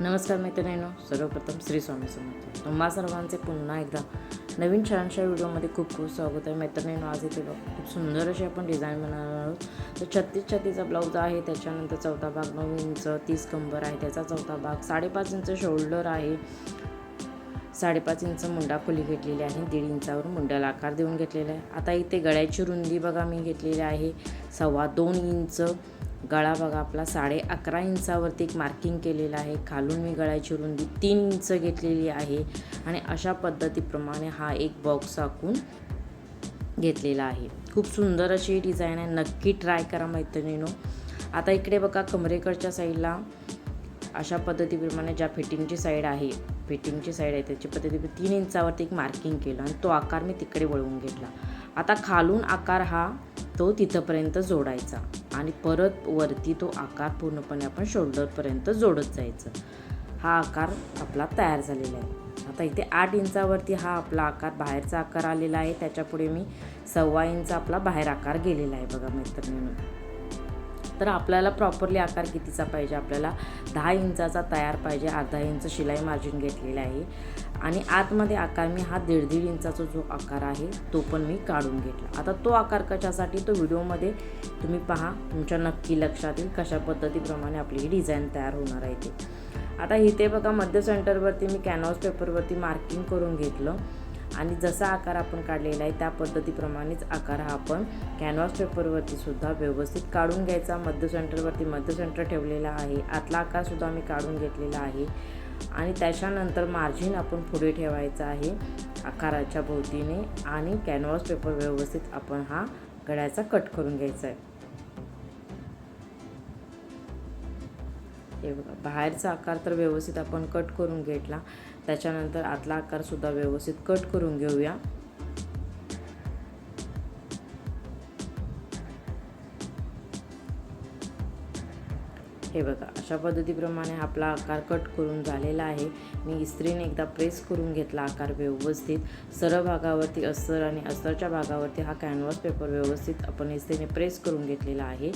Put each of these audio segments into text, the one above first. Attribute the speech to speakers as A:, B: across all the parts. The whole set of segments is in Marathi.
A: नमस्कार मैत्रिणींनो सर्वप्रथम श्री स्वामी समर्थ. तुम्हा सर्वांचे पुन्हा एकदा नवीन छानशा व्हिडिओमध्ये खूप खूप स्वागत आहे. मैत्रिणींनो आज इथे खूप सुंदर अशी आपण डिझाईन बनवणार आहोत. तर छत्तीस छत्तीचा ब्लाऊज आहे त्याच्यानंतर चौथा भाग नऊ इंच तीस कंबर आहे त्याचा चौथा भाग साडेपाच इंच शोल्डर आहे. साडेपाच इंच मुंडा खोली घेतलेली आहे दीड इंचावर मुंड्याला आकार देऊन घेतलेला आहे. आता इथे गळ्याची रुंदी बघा मी घेतलेली आहे. सव्वा दोन इंच गळा बघा आपला साडे अकरा इंचावरती एक मार्किंग केलेलं आहे. खालून मी गळ्याची रुंदी तीन इंच घेतलेली आहे आणि अशा पद्धतीप्रमाणे हा एक बॉक्स आखून घेतलेला आहे. खूप सुंदर अशी ही डिझाईन आहे. नक्की ट्राय करा मैत्रिणीनो. आता इकडे बघा कमरेकडच्या साईडला अशा पद्धतीप्रमाणे ज्या फिटिंगची साईड आहे फिटिंगची साईड आहे त्याची पद्धती तीन इंचावरती एक मार्किंग केलं आणि तो आकार मी तिकडे वळवून घेतला. आता खालून आकार हा तो तिथंपर्यंत जोडायचा. आणि परत वरती तो आकार पूर्णपणे आपण शोल्डरपर्यंत जोडत जायचं. हा आकार आपला तयार झालेला आहे. आता इथे आठ इंचावरती हा आपला आकार बाहेरचा आकार आलेला आहे. त्याच्यापुढे मी सव्वा इंच आपला बाहेर आकार गेलेला आहे बघा मैत्रिणीनं. तर आपल्याला प्रॉपरली आकार कितीचा पाहिजे? आपल्याला दहा इंचाचा तयार पाहिजे. अर्धा इंच शिलाई मार्जिन घेतलेला आहे. आणि आतमध्ये आकार मी हा दीड दीड इंचाचा जो आकार आहे तो पण मी काढून घेतला. आता तो आकार कशासाठी? तो व्हिडिओमध्ये तुम्ही पहा. तुमच्या नक्की लक्षात येईल कशा पद्धतीप्रमाणे आपली ही डिझाईन तयार होणार आहे ते. आता इथे बघा मध्य सेंटरवरती मी कॅनव्हास पेपरवरती मार्किंग करून घेतलं. आणि जसा आकार आपण काढलेला आहे त्या पद्धतीप्रमाणेच आकार हा आपण कॅनव्हास पेपरवरती सुद्धा व्यवस्थित काढून घ्यायचा. मध्य सेंटरवरती मध्य सेंटर ठेवलेला आहे. आतला आकारसुद्धा मी काढून घेतलेला आहे. आणि त्याच्यानंतर मार्जिन आपण पुढे ठेवायचं आहे आकाराच्या भोवतीने आणि कॅनव्हास पेपर व्यवस्थित आपण हा गळ्याचा कट करून घ्यायचा आहे. हे बघा बाहेरचा आकार तर व्यवस्थित आपण कट करून घेतला. त्याच्यानंतर आतला आकारसुद्धा व्यवस्थित कट करून घेऊया. हे बघा अशा पद्धतीप्रमाणे आपला आकार कट करून झालेला आहे. मी इस्त्रीने एकदा प्रेस करून घेतला आकार व्यवस्थित. सरळ भागावरती अस्तर आणि अस्तरच्या भागावरती हा कॅनव्हास पेपर व्यवस्थित आपण इस्त्रीने प्रेस करून घेतलेला आहे.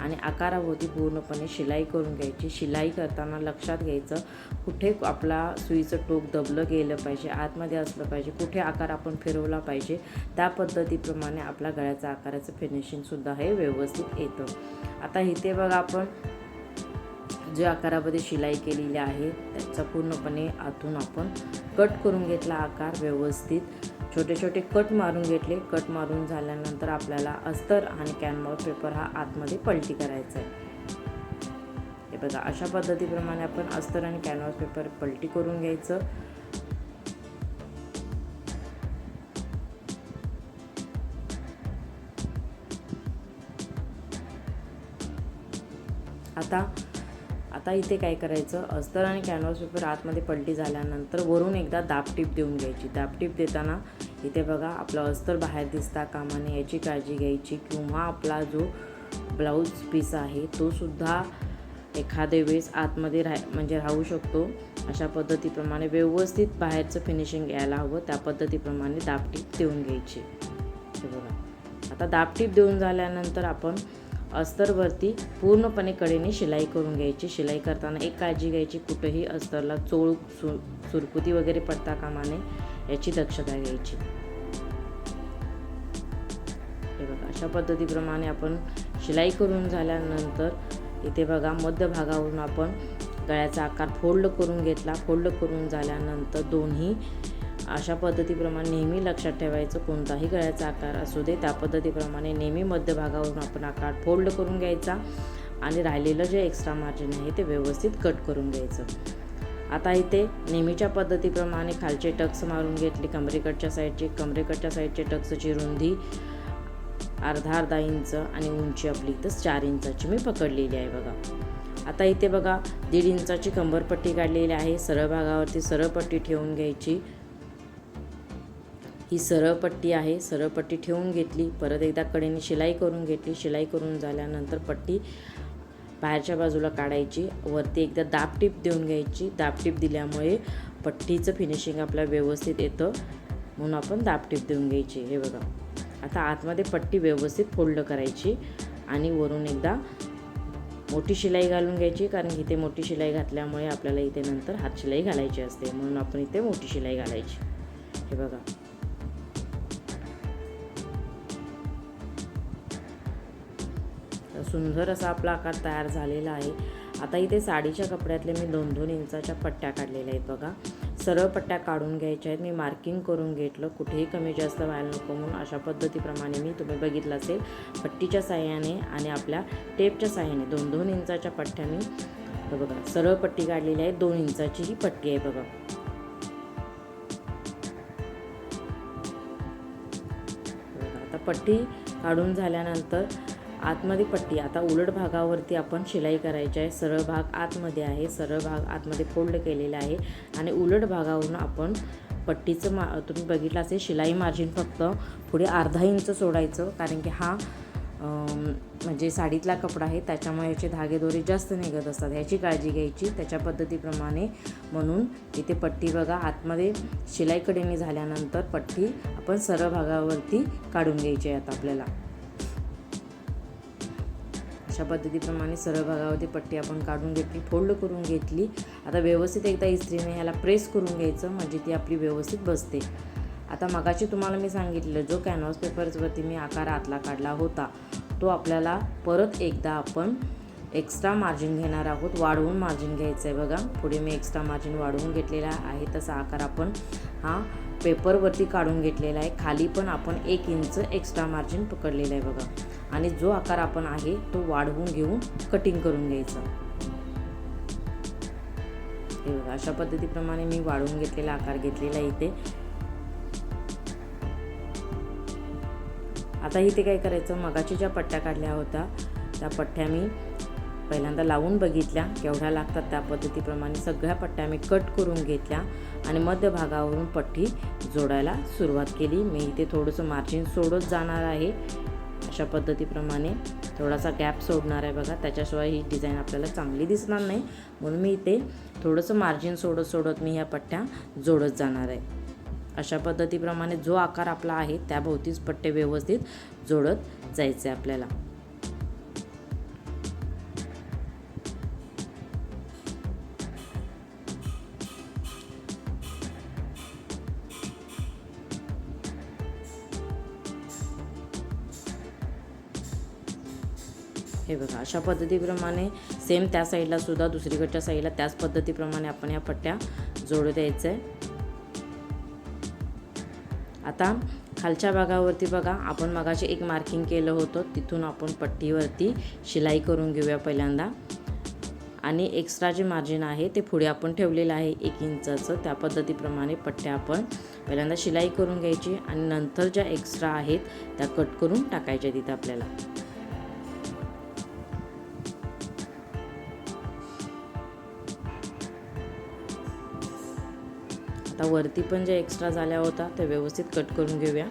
A: आणि आकाराभोवती पूर्णपणे शिलाई करून घ्यायची. शिलाई करताना लक्षात घ्यायचं कुठे आपला सुईचं टोक दबलं गेलं पाहिजे आतमध्ये असलं पाहिजे कुठे आकार आपण फिरवला पाहिजे त्या पद्धतीप्रमाणे आपल्या गळ्याचा आकाराचं फिनिशिंगसुद्धा हे व्यवस्थित येतं. आता इथे बघा आपण जे आकारामध्ये शिलाई केलेली आहे त्याचा पूर्णपणे आतून आपण कट करून घेतला आकार व्यवस्थित. छोटे छोटे कट मारून घेतले. कट मारून झाल्यानंतर आपल्याला अस्तर आणि कॅनव्हास पेपर हा आतमध्ये पलटी करायचा आहे. हे बघा अशा पद्धतीप्रमाणे आपण अस्तर आणि कॅनव्हास पेपर पलटी करून घ्यायचं. आता आता इथे काय करायचं? अस्तर आणि कॅनव्हास पेपर आतमध्ये पलटी झाल्यानंतर वरून एकदा दाबटीप देऊन घ्यायची. दाबटीप देताना इथे बघा आपलं अस्तर बाहेर दिसता कामाने याची काळजी घ्यायची. किंवा आपला जो ब्लाऊज पीस आहे तो सुद्धा एखाद्या वेळेस आतमध्ये राह म्हणजे राहू शकतो. अशा पद्धतीप्रमाणे व्यवस्थित बाहेरचं फिनिशिंग यायला हवं. त्या पद्धतीप्रमाणे दाबटीप देऊन घ्यायची. हे बघा. आता दाबटीप देऊन झाल्यानंतर आपण अस्तरवरती पूर्णपणे कडेने शिलाई करून घ्यायची. शिलाई करताना एक काळजी घ्यायची कुठंही अस्तरला चोळ सु सुरकुती वगैरे पडता कामाने याची दक्षता घ्यायची. हे बघा अशा पद्धतीप्रमाणे आपण शिलाई करून झाल्यानंतर इथे बघा मध्य भागावरून आपण गळ्याचा आकार फोल्ड करून घेतला. फोल्ड करून झाल्यानंतर दोन्ही अशा पद्धतीप्रमाणे नेहमी लक्षात ठेवायचं कोणताही गळ्याचा आकार असू दे त्या पद्धतीप्रमाणे नेहमी मध्यभागावरून आपण आकार फोल्ड करून घ्यायचा आणि राहिलेलं जे एक्स्ट्रा मार्जिन आहे ते व्यवस्थित कट करून घ्यायचं. आता इथे नेहमीच्या पद्धतीप्रमाणे खालचे टक्स मारून घेतले कमरेकडच्या साईडचे कमरेकडच्या साईडचे टक्सची रुंदी अर्धा अर्धा इंच आणि उंची आपली इथं चार इंचाची मी पकडलेली आहे बघा. आता इथे बघा दीड इंचाची कंबरपट्टी काढलेली आहे सरळ भागावरती सरळ पट्टी ठेवून घ्यायची. ही सरळ पट्टी आहे. सरळ पट्टी ठेवून घेतली. परत एकदा कडेने शिलाई करून घेतली. शिलाई करून झाल्यानंतर पट्टी बाहेरच्या बाजूला काढायची. वरती एकदा दाबटीप देऊन घ्यायची. दाबटीप दिल्यामुळे पट्टीचं फिनिशिंग आपल्याला व्यवस्थित येतं. म्हणून आपण दाबटीप देऊन घ्यायची. हे बघा. आता आतमध्ये पट्टी व्यवस्थित फोल्ड करायची आणि वरून एकदा मोठी शिलाई घालून घ्यायची. कारण की इथे मोठी शिलाई घातल्यामुळे आपल्याला इथे नंतर हात शिलाई घालायची असते. म्हणून आपण इथे मोठी शिलाई घालायची. हे बघा. सुंदर असा आपला आकार तयार झालेला आहे. आता इथे साडीच्या कपड्यातले मी दोन दोन इंचाच्या पट्ट्या काढलेल्या आहेत बघा. सरळ पट्ट्या काढून घ्यायच्या आहेत. मी मार्किंग करून घेतलं. कुठेही कमी जास्त व्हायला नको म्हणून अशा पद्धतीप्रमाणे मी तुम्ही बघितलं असेल. पट्टीच्या साह्याने आणि आपल्या टेपच्या साह्याने दोन दोन इंचाच्या पट्ट्या मी बघा सरळ पट्टी काढलेली आहे. दोन इंचाची ही पट्टी आहे बघा बघा, आता पट्टी काढून झाल्यानंतर आतमध्ये पट्टी. आता उलट भागावरती आपण शिलाई करायची आहे. सरळ भाग आतमध्ये आहे. सरळ भाग आतमध्ये फोल्ड केलेला आहे. आणि उलट भागावरून आपण पट्टीचं मा तुम्ही बघितलं असेल शिलाई मार्जिन फक्त पुढे अर्धा इंच सोडायचं. कारण की हा म्हणजे साडीतला कपडा आहे. त्याच्यामुळे याचे धागे दोरे जास्त निघत असतात. ह्याची काळजी घ्यायची. त्याच्या पद्धतीप्रमाणे म्हणून इथे पट्टी बघा. आतमध्ये शिलाईकडे झाल्यानंतर पट्टी आपण सरळ भागावरती काढून घ्यायची आहे आता आपल्याला. अशा पद्धतीप्रमाणे सरळ भागावरती पट्टी आपण काढून घेतली फोल्ड करून घेतली. आता व्यवस्थित एकदा इस्त्रीने ह्याला प्रेस करून घ्यायचं म्हणजे ती आपली व्यवस्थित बसते. आता मगाशी तुम्हाला मी सांगितलं जो कॅनव्हास पेपर्सवरती मी आकार आतला काढला होता तो आपल्याला परत एकदा आपण एक्स्ट्रा मार्जिन घेणार आहोत वाढवून मार्जिन घ्यायचं आहे बघा. पुढे मी एक्स्ट्रा मार्जिन वाढवून घेतलेला आहे तसा आकार आपण हा पेपरवरती काढून घेतलेला आहे. खाली पण आपण एक इंच एक्स्ट्रा मार्जिन पकडलेलं आहे बघा. आणि जो आकार आपण आहे तो वाढवून घेऊन कटिंग करून घ्यायचं. हे बघा अशा पद्धतीप्रमाणे मी वाढवून घेतलेला आकार घेतलेला आहे इथे. आता इथे काय करायचं? मगाची ज्या पट्ट्या काढल्या होत्या त्या पट्ट्या मी पहिल्यांदा लावून बघितल्या. केवढ्या लागतात त्या पद्धतीप्रमाणे सगळ्या पट्ट्या मी कट करून घेतल्या. आणि मध्यभागावरून पट्टी जोडायला सुरुवात केली. मी इथे थोडंसं मार्जिन सोडत जाणार आहे. अशा पद्धतीप्रमाणे थोडासा गॅप सोडणार आहे बघा. त्याच्याशिवाय ही डिझाईन आपल्याला चांगली दिसणार नाही. म्हणून मी इथे थोडंसं मार्जिन सोडत सोडत मी ह्या पट्ट्या जोडत जाणार आहे. अशा पद्धतीप्रमाणे जो आकार आपला आहे त्याभोवतीच पट्टे व्यवस्थित जोडत जायचे आपल्याला. हे बघा अशा पद्धतीप्रमाणे सेम त्या साईडला सुद्धा दुसरीकडच्या साईडला त्याच पद्धतीप्रमाणे आपण या पट्ट्या जोडू द्यायचं आहे आता खालच्या भागावरती बघा आपण मगाशी एक मार्किंग केलं होतं तिथून आपण पट्टीवरती शिलाई करून घेऊया पहिल्यांदा. आणि एक्स्ट्रा जे मार्जिन आहे ते पुढे आपण ठेवलेलं आहे एक इंचाचं त्या पद्धतीप्रमाणे पट्ट्या आपण पहिल्यांदा शिलाई करून घ्यायची आणि नंतर ज्या एक्स्ट्रा आहेत त्या कट करून टाकायच्या तिथं आपल्याला. आता वरती पण जे एक्स्ट्रा झाल्या होता ते व्यवस्थित कट करून घेऊया.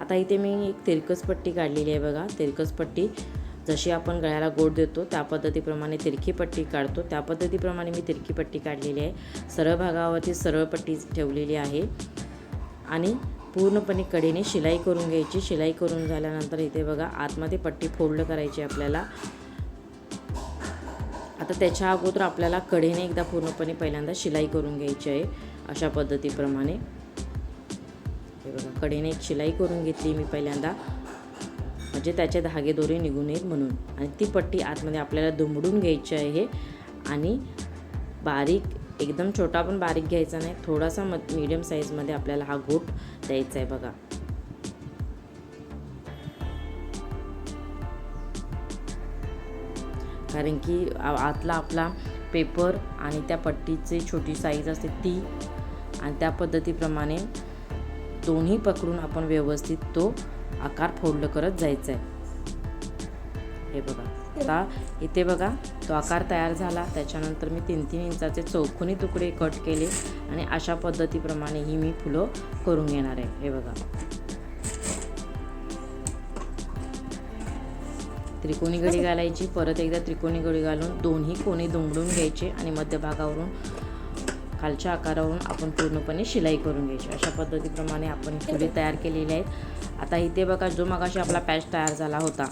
A: आता इथे मी एक तिरकस पट्टी काढलेली आहे बघा. तिरकस पट्टी जशी आपण गळ्याला गोड देतो त्या पद्धतीप्रमाणे तिरकी पट्टी काढतो. त्या पद्धतीप्रमाणे मी तिरकी पट्टी काढलेली आहे. सरळ भागावरती सरळ पट्टी ठेवलेली आहे. आणि पूर्णपणे कडेने शिलाई करून घ्यायची. शिलाई करून झाल्यानंतर इथे बघा आतमध्ये पट्टी फोल्ड करायची आपल्याला. आता त्याच्या अगोदर आपल्याला कडेने एकदा पूर्णपणे पहिल्यांदा शिलाई करून घ्यायची आहे अशा पद्धतीप्रमाणे. हे बघा कडेने एक शिलाई करून घेतली मी पहिल्यांदा. म्हणजे त्याचे धागे दोरे निघून येईल म्हणून. आणि ती पट्टी आतमध्ये आपल्याला दुमडून घ्यायची आहे. आणि बारीक एकदम छोटा पण बारीक घ्यायचा नाही थोडासा म मीडियम साईजमध्ये आपल्याला हा गोट द्यायचा आहे बघा. कारण की आतला आपला पेपर आणि त्या पट्टीची छोटी साईज असते ती आणि त्या पद्धतीप्रमाणे दोन्ही पकडून आपण व्यवस्थित तो आकार फोल्ड करत जायचा आहे हे बघा. आता इथे बघा तो आकार तयार झाला. त्याच्यानंतर मी तीन तीन इंचाचे चौकोनी तुकडे कट केले आणि अशा पद्धतीप्रमाणे ही मी फुलं करून घेणार आहे. हे बघा. त्रिकोणी गडी घालायची. परत एकदा त्रिकोणी गडी घालून दोन्ही कोणी दुमडून घ्यायचे आणि मध्यभागावरून खालच्या आकारावरून आपण पूर्णपणे शिलाई करून घ्यायची. अशा पद्धतीप्रमाणे आपण फुले तयार केलेली आहेत आता इथे बघा जो मगाशी आपला पॅच तयार झाला होता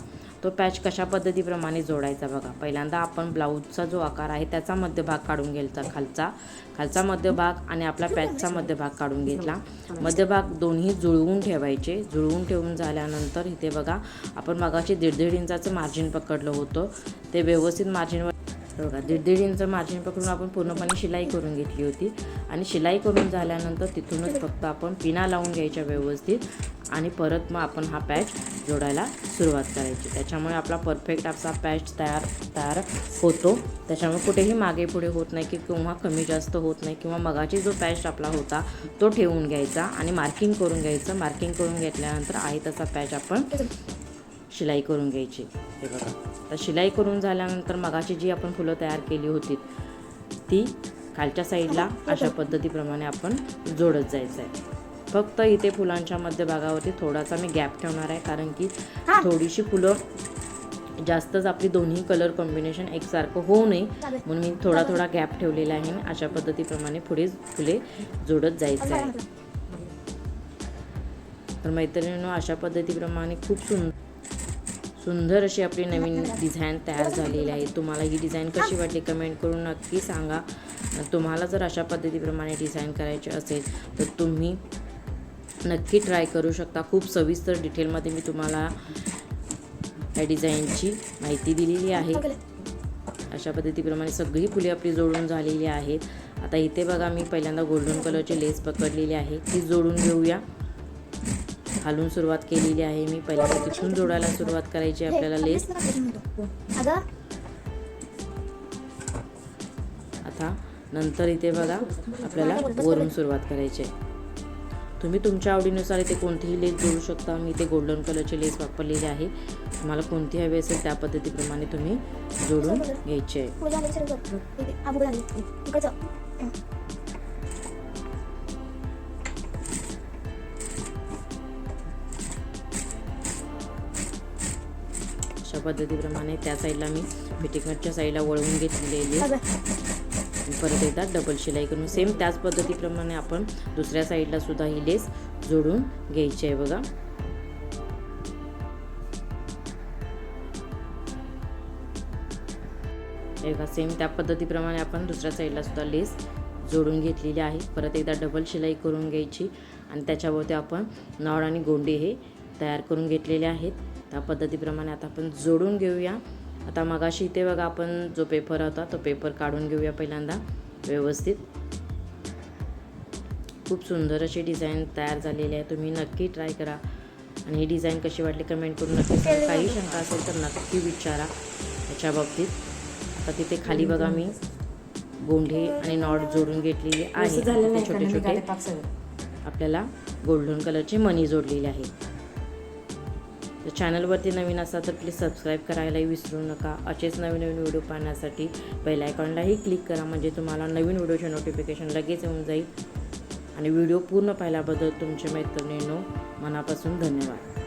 A: तो पॅच कशा पद्धतीप्रमाणे जोडायचा बघा. पहिल्यांदा आपण ब्लाऊजचा जो आकार आहे त्याचा मध्यभाग काढून घ्यायचा खालचा. खालचा मध्यभाग आणि आपला पॅचचा मध्यभाग काढून घेतला. मध्यभाग दोन्ही जुळवून ठेवायचे. जुळवून ठेवून झाल्यानंतर इथे बघा आपण मगाशी दीड दीड इंचाचं मार्जिन पकडलं होतं. ते व्यवस्थित मार्जिनवर बघा दीड दीड इंच मार्जिन पकडून आपण पूर्णपणे शिलाई करून घेतली होती. आणि शिलाई करून झाल्यानंतर तिथूनच फक्त आपण पिना लावून घ्यायच्या व्यवस्थित आणि परत मग आपण हा पॅच जोडायला सुरुवात करायची. त्याच्यामुळे आपला परफेक्ट असा पॅच तयार तयार होतो. त्याच्यामुळे कुठेही मागे पुढे होत नाही की किंवा कमी जास्त होत नाही किंवा मगाची जो पॅच आपला होता तो ठेवून घ्यायचा आणि मार्किंग करून घ्यायचं. मार्किंग करून घेतल्यानंतर आहे तसा पॅच आपण शिलाई करून घ्यायची. हे बघा. तर शिलाई करून झाल्यानंतर मगाची जी आपण फुलं तयार केली होती ती खालच्या साईडला अशा पद्धतीप्रमाणे आपण जोडत जायचं आहे फक्त इथे फुलांच्या मध्यभागावरती थोडासा मी गॅप ठेवणार आहे कारण की थोडीशी फुलं जास्तच आपली दोन्ही कलर कॉम्बिनेशन एकसारखं होऊ नये म्हणून मी थोडा थोडा गॅप ठेवलेला आहे आणि अशा पद्धतीप्रमाणे पुढे फुले जोडत जायचं आहे तर मैत्रिणींनो अशा पद्धतीप्रमाणे खूप सुंदर सुंदर अशी आपली नवीन डिझाईन तयार झालेली आहे. तुम्हाला ही डिझाईन कशी वाटली कमेंट करून नक्की सांगा. तुम्हाला जर अशा पद्धतीप्रमाणे डिझाईन करायची असेल तर तुम्ही नक्की ट्राय करू शकता. खूप सविस्तर डिटेलमध्ये मी तुम्हाला या डिझाईनची माहिती दिलेली आहे. अशा पद्धतीप्रमाणे सगळी फुले आपली जोडून झालेली आहेत. आता इथे बघा मी पहिल्यांदा गोल्डन कलरची लेस पकडलेली आहे. ती जोडून घेऊया. खालून सुरुवात केलेली आहे. मी पहिल्यांदा तिथून जोडायला सुरुवात करायची. आपल्याला लेस आता नंतर इथे बघा आपल्याला वरून सुरुवात करायची आहे. तुम्ही तुमच्या आवडीनुसार इथे कोणतीही लेस जोडू शकता. मी इथे गोल्डन कलरची लेस वापरलेली आहे. तुम्हाला कोणती हवी असेल त्या पद्धतीप्रमाणे तुम्ही जोडून घ्यायची आहे. पद्धतीप्रमाणे त्या साईडला मी पेटीकटच्या साईडला वळवून घेतलेली परत एकदा डबल शिलाई करून सेम त्याच पद्धतीप्रमाणे आपण दुसऱ्या साईडला सुद्धा ही लेस जोडून घ्यायची आहे बघा. हे बघा सेम त्या पद्धतीप्रमाणे आपण दुसऱ्या साईडला सुद्धा लेस जोडून घेतलेली आहे. परत एकदा डबल शिलाई करून घ्यायची आणि त्याच्यावरती आपण नॉड आणि गोंडे हे तयार करून घेतलेले आहेत. त्या पद्धतीप्रमाणे आता आपण जोडून घेऊया. आता मगाशी इथे बघा आपण जो पेपर होता तो पेपर काढून घेऊया पहिल्यांदा व्यवस्थित. खूप सुंदर अशी डिझाईन तयार झालेली आहे. तुम्ही नक्की ट्राय करा. आणि ही डिझाईन कशी वाटली कमेंट करून नक्की. काही शंका असेल तर नक्की विचारा याच्या बाबतीत. आता तिथे खाली बघा मी गोंढे आणि नॉट जोडून घेतलेली आहे. छोटे छोटे. आपल्याला गोल्डन कलरची मनी जोडलेली आहे. जर चॅनलवरती नवीन असाल तर प्लीज सबस्क्राईब करायलाही विसरू नका. असेच नवीन नवीन व्हिडिओ पाहण्यासाठी बेल आयकॉनलाही क्लिक करा म्हणजे तुम्हाला नवीन व्हिडिओचे नोटिफिकेशन लगेच येऊन जाईल. आणि व्हिडिओ पूर्ण पाहिल्याबद्दल तुमचे मैत्रिणींनो मनापासून धन्यवाद.